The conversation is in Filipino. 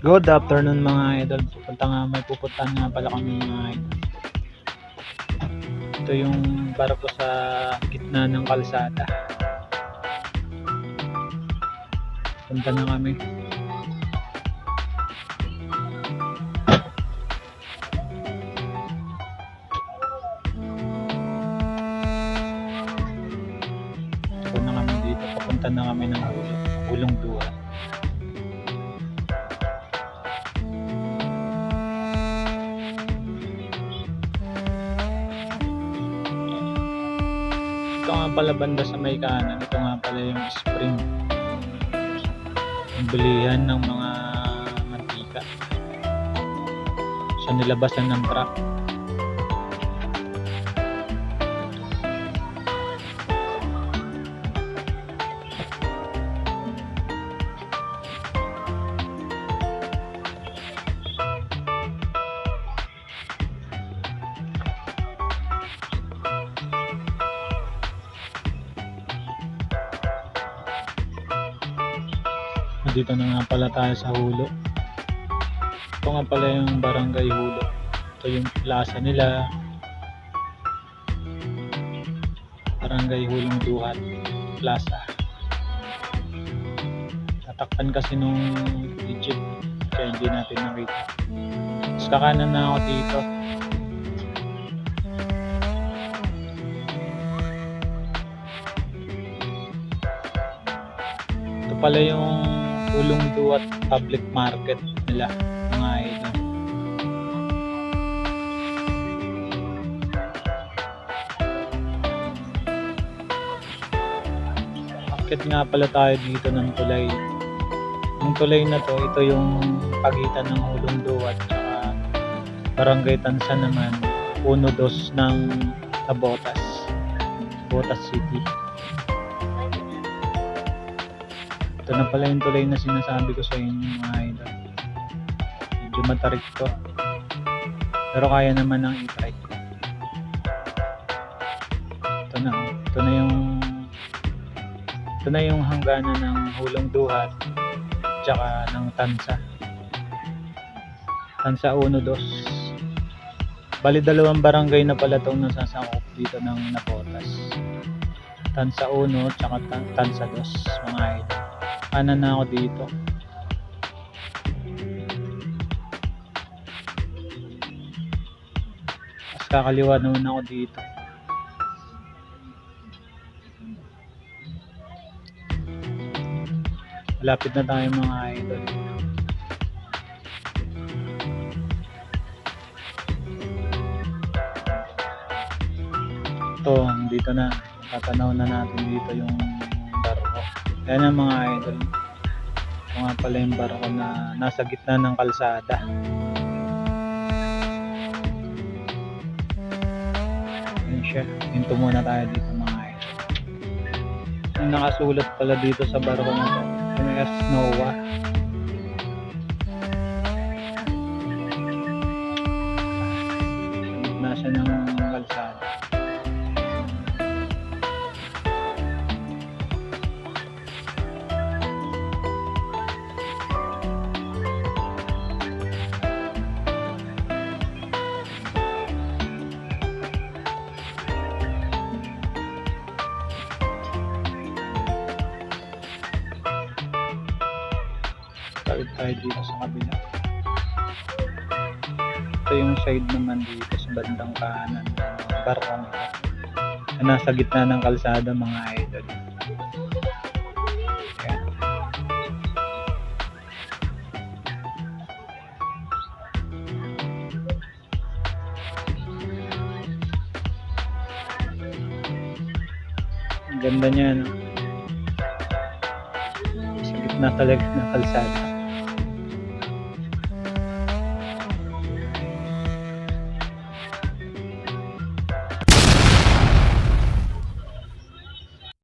Good afternoon mga idol. Pupunta nga, may pupuntahan nga pala kami mga idol. Ito yung barko sa gitna ng kalsada. Punta na kami. Ito na kami dito. Papunta na kami ng ulong, ulong duwa. Nga pala banda sa may kanan. Ito nga pala yung spring. Bilihan ng mga mantika. Sa nilabasan ng truck. Dito na nga pala tayo sa Hulo. Ito nga pala yung barangay Hulo. Ito yung plaza nila. Barangay Hulong Duhat Plaza. Tatakpan kasi nung legit kaya hindi natin nakita. Tapos kakanan na ako dito. Ito pala yung Ulong Duat Public Market nila mga idol. Akit nga pala tayo dito ng tulay. Yung tulay na to, ito yung pagitan ng Ulong Duat at Barangay Tansa naman, Uno Dos ng Tabotas, Botas City. Ito na pala yung tulay na sinasabi ko sa inyo mga idol. Medyo matarik to. Pero kaya naman ng i-try. Ito na. oh. Ito na yung ito na yung hangganan ng Hulong Duhat tsaka ng Tansa. Tansa 1, 2. Bali dalawang barangay na pala itong nasasakop dito ng Napotas. Tansa 1 tsaka Tan- Tansa 2 mga idol kanan na ako dito. Tapos kakaliwa naman ako dito. Malapit na tayo mga idol. Ito, dito na. Tatanaw na natin dito yung barko. Yan ang mga idol. Ito nga pala yung barko na nasa gitna ng kalsada. Yan siya. Hinto muna tayo dito mga idol. Yung nakasulat pala dito sa barko na to. MS Noah. Sa gitna siya ng kalsada. Tawid tayo dito sa kabila. Ito yung side naman dito sa bandang kanan ng barkong ito. Na nasa gitna ng kalsada mga idol. Ganda niya, no? Sa gitna talaga ng kalsada.